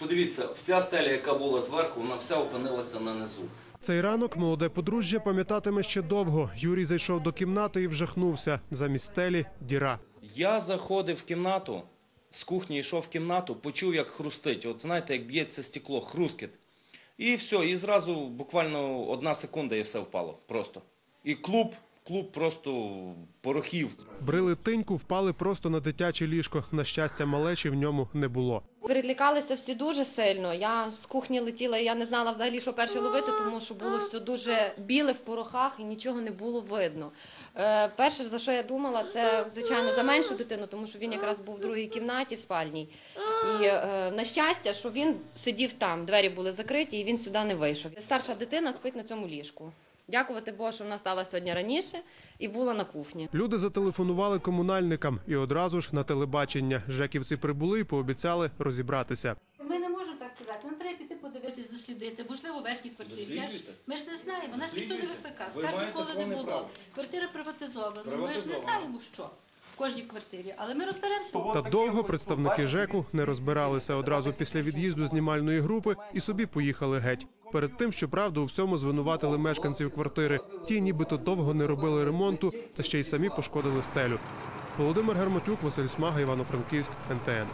Подивіться, вся стеля, яка була зверху, вона вся опинилася на низу. Цей ранок молоде подружжя пам'ятатиме ще довго. Юрій зайшов до кімнати і вжахнувся. Замість стелі діра. Я заходив в кімнату, з кухні йшов в кімнату, почув, як хрустить. От знаєте, як б'ється стекло, хрускіт. І все, і зразу буквально одна секунда і все впало. Просто. І клуб, клуб просто порохів. Брили тиньку, впали просто на дитяче ліжко. На щастя, малечі в ньому не було. Перелякалися всі дуже сильно. Я з кухні летіла, і я не знала взагалі, що перше ловити, тому що було все дуже біле в порохах і нічого не було видно. Е, перше, за що я думала, це звичайно за меншу дитину, тому що він якраз був в другій кімнаті спальній. І е, на щастя, що він сидів там, двері були закриті, і він сюди не вийшов. Старша дитина спить на цьому ліжку. Дякувати Богу, що вона стала сьогодні раніше і була на кухні. Люди зателефонували комунальникам і одразу ж на телебачення. Жеківці прибули і пообіцяли розібратися. Ми не можемо так сказати. Нам треба піти подивитись, дослідити. Можливо, верхні квартири. Ми ж не знаємо. Нас ніхто не викликав. Скарг ніколи не було. Квартира приватизована. Ми ж не знаємо, що в кожній квартирі. Але ми розберемося. Та довго представники ЖЕКу не розбиралися одразу після від'їзду знімальної групи і собі поїхали геть. Перед тим, що правду у всьому звинуватили мешканців квартири. Ті нібито довго не робили ремонту та ще й самі пошкодили стелю. Володимир Гермотюк, Василь Смага, Івано-Франківськ, НТН.